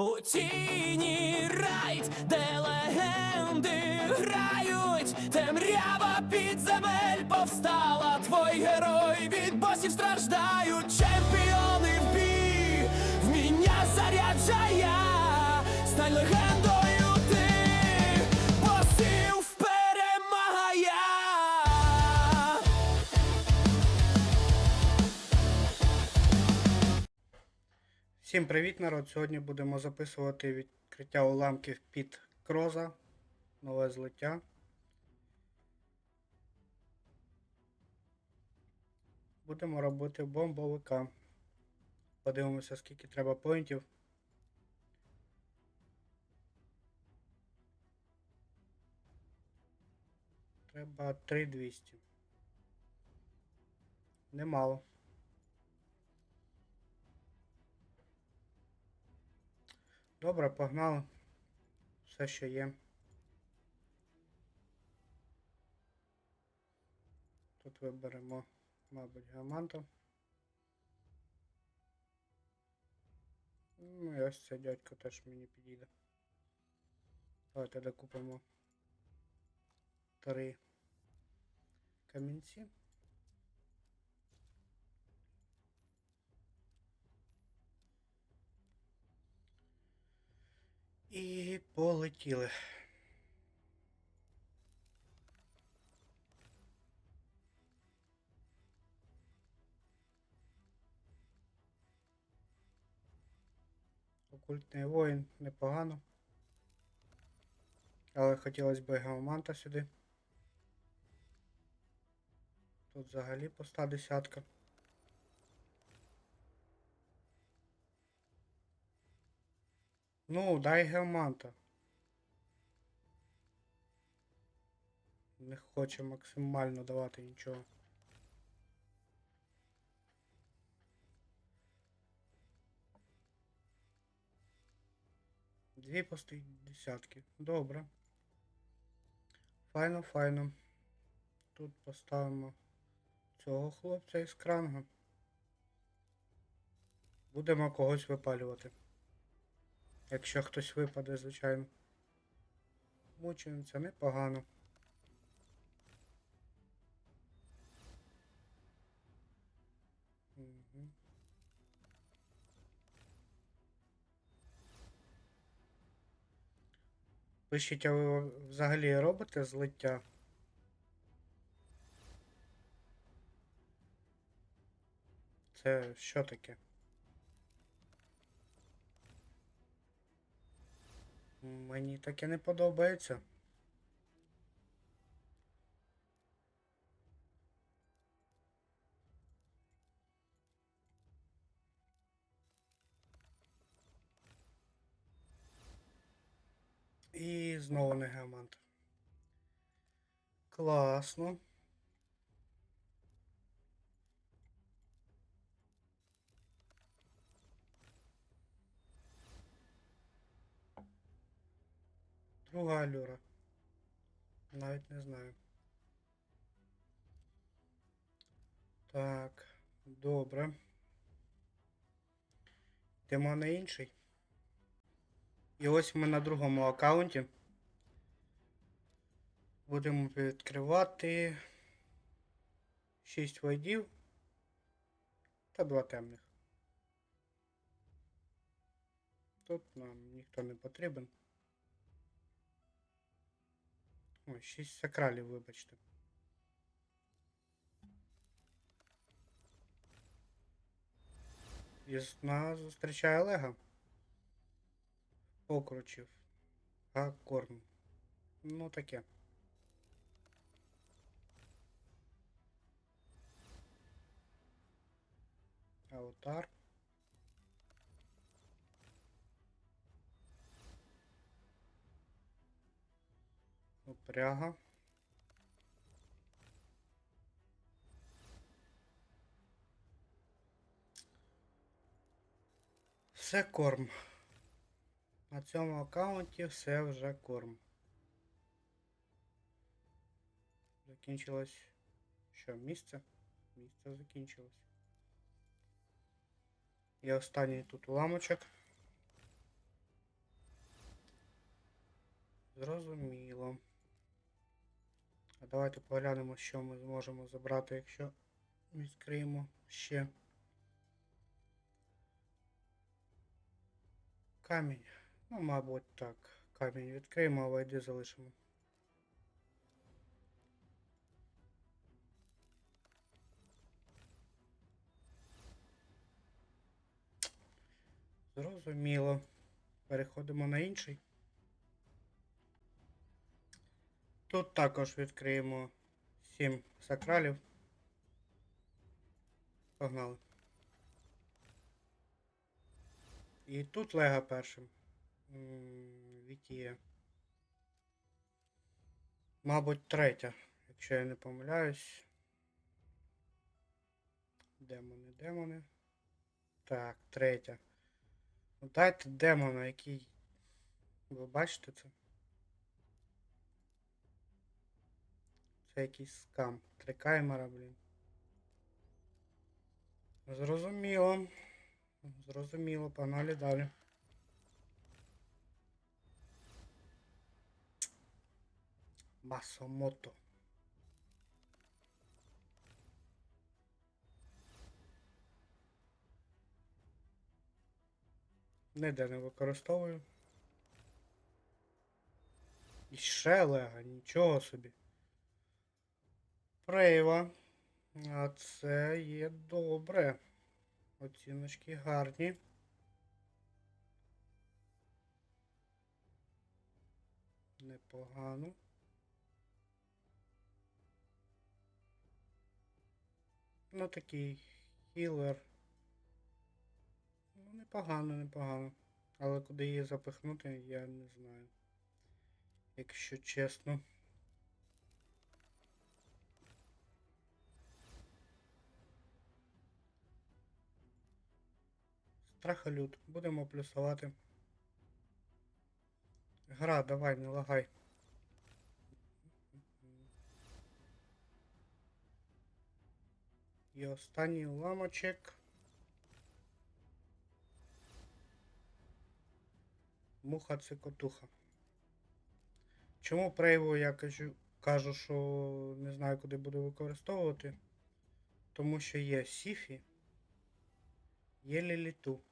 У тіні райд, де легенди грають, темрява підземель повстала, твій герой від босів страждають, Всім привіт, народ! Сьогодні будемо записувати відкриття уламків під Кроза. Нове злиття. Будемо робити бомбовика. Подивимося, скільки треба поінтів. Треба 3200. Немало. Добре, погнали. Все, що є. Тут виберемо, мабуть, геоманту. Ну і ось цей дядько теж мені підійде. Давайте докупимо три камінці. І полетіли. Окультний воїн непогано. Але хотілося б геоманта сюди. Тут взагалі по поста десятка. Ну, дай геоманта. Не хоче максимально давати нічого. Дві пости десятки. Добре. Файно, файно. Тут поставимо цього хлопця із кранга. Будемо когось випалювати. Якщо хтось випаде, звичайно. Мучениця непогано. Мгм. Пишіть, а ви взагалі робите злиття? Це що таке? Мені таке не подобається. І знову не геомант. Класно. Друга алюра. Навіть не знаю. Так, добре. Йдемо на інший. І ось ми на другому аккаунті. Будемо відкривати 6 вайдів та 2 темних. Тут нам ніхто не потрібен. Ой, 6 сакралів, вибачте. Нас зустрічає Олега. Покручів. А корм. Ну таке. Аутар. Упряга. Все корм. На цьому аккаунті все вже корм. Закінчилось. Що, місце? Місце закінчилось. І останній тут уламочок. Зрозуміло. А давайте поглянемо, що ми зможемо забрати, якщо відкриємо ще. Камінь. Ну, мабуть, так. Камінь відкриємо, а вайди залишимо. Зрозуміло. Переходимо на інший. Тут також відкриємо 7 сакралів. Погнали. І тут Лега першим. М, Вітіє. Мабуть, третя, якщо я не помиляюсь. Демони, демони. Так, третя. Ну, дайте демона, який. Ви бачите це? Це якийсь скам. Трикаймера, блін. Зрозуміло. Зрозуміло, погнали далі. Масомото. Ніде не використовую. І ще лега, нічого собі. Прейва. А це є добре. Оціночки гарні. Непогано. Ну такий хілер. Ну, непогано, непогано. Але куди її запихнути, я не знаю. Якщо чесно. Страхолюд. Будемо плюсувати. Гра, давай, не лагай. І останній уламочек. Муха цикотуха. Чому прейву я кажу, кажу, що не знаю, куди буду використовувати? Тому що є Сіфі, є Ліліту,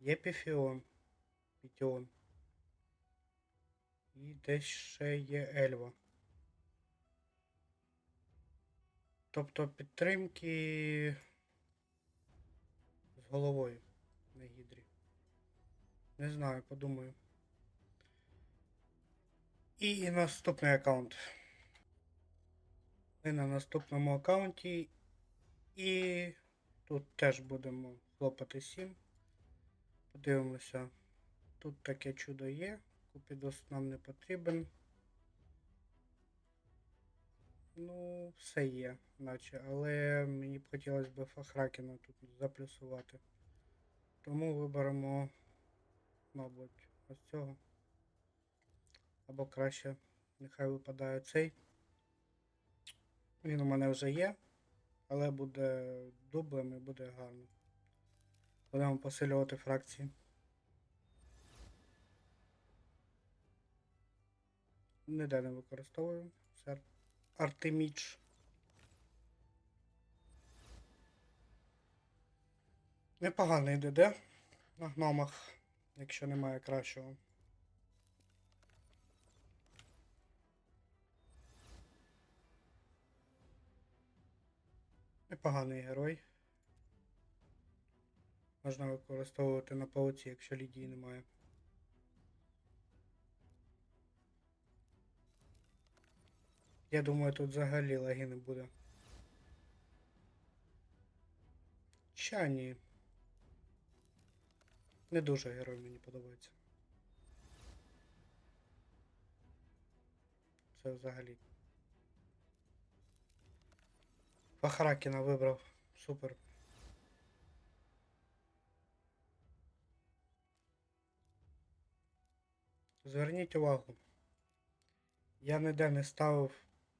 є Піфіон, Пітіон. І десь ще є Ельва. Тобто підтримки з головою на гідрі. Не знаю, подумаю. І наступний аккаунт. Ми на наступному аккаунті. І тут теж будемо хлопати 7. Подивимося. Тут таке чудо є. Купідос нам не потрібен. Ну, все є, наче, але мені б хотілося б Фахракена тут заплюсувати. Тому виберемо, мабуть, ось цього. Або краще, нехай випадає цей. Він у мене вже є, але буде дублем і буде гарно. Будемо посилювати фракції. Ніде не використовую. Все. Артеміч. Непоганий ДД на гномах, якщо немає кращого. Непоганий герой. Можна використовувати на пауці, якщо лідії немає. Я думаю, тут взагалі лаги не буде. Чані. Не дуже герой мені подобається. Це взагалі. Фахракіна вибрав. Супер. Зверніть увагу. Я ніде не ставив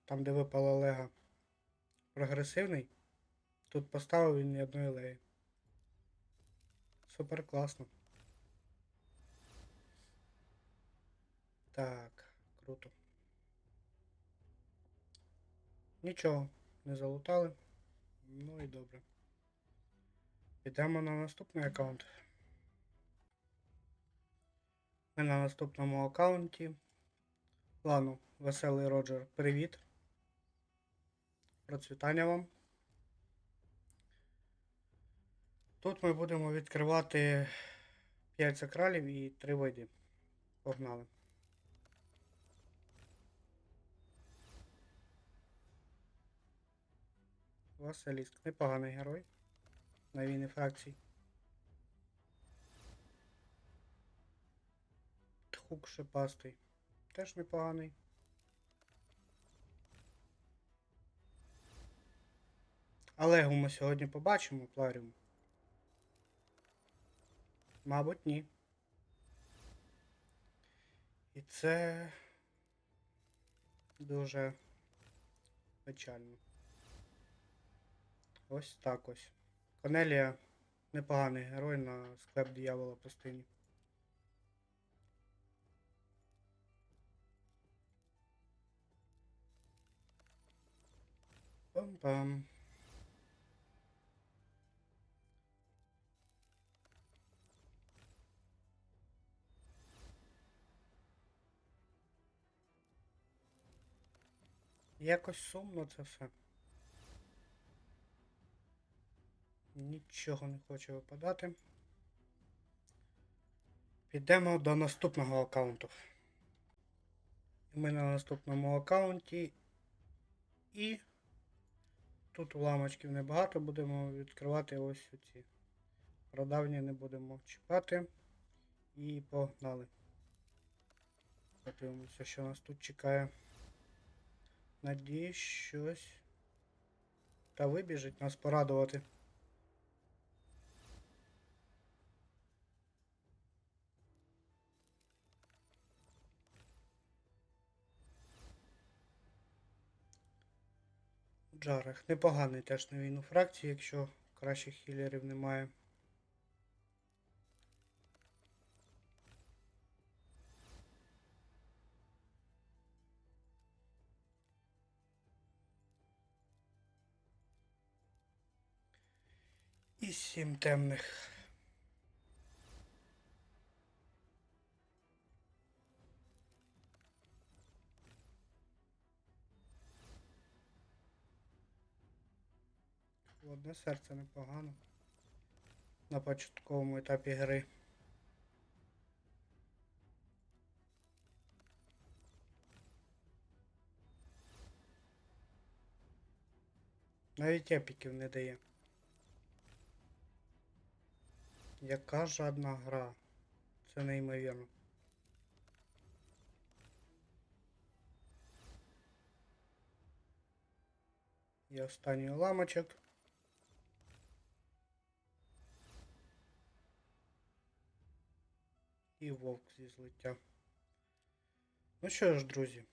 там, де випала лега. Прогресивний. Тут поставив він ні одної леї. Супер класно. Так, круто. Нічого, не залутали. Ну і добре. Підемо на наступний аккаунт. Ми на наступному аккаунті. Ладно, веселий Роджер, привіт. Процвітання вам. Тут ми будемо відкривати 5 сакралів і 3 войди. Погнали. Василіск. Непоганий герой. На війни фракцій. Тхук шипастий. Теж непоганий. Олегу ми сьогодні побачимо пларіум. Мабуть, ні. І це дуже печально. Ось так ось. Конелія непоганий герой на склеп диявола пустині. Пам-пам. Якось сумно це все. Нічого не хоче випадати. Підемо до наступного аккаунту. Ми на наступному аккаунті. І тут уламочків небагато, будемо відкривати ось ці. Продавні не будемо чіпати. І погнали. Подивимося, що нас тут чекає. Надіюсь, щось. Та вибіжить нас порадувати. Джарах. Непоганий теж на війну фракції, якщо кращих хілерів немає. І сім темних. Одне серце непогано. На початковому етапі гри. Навіть епіків не дає. Яка жадна гра. Це неймовірно. І останній уламочок. І вовк зі злиття. Ну що ж, друзі.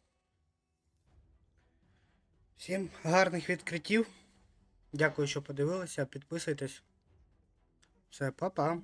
Всім гарних відкриттів. Дякую, що подивилися. Підписуйтесь. Все, па-па.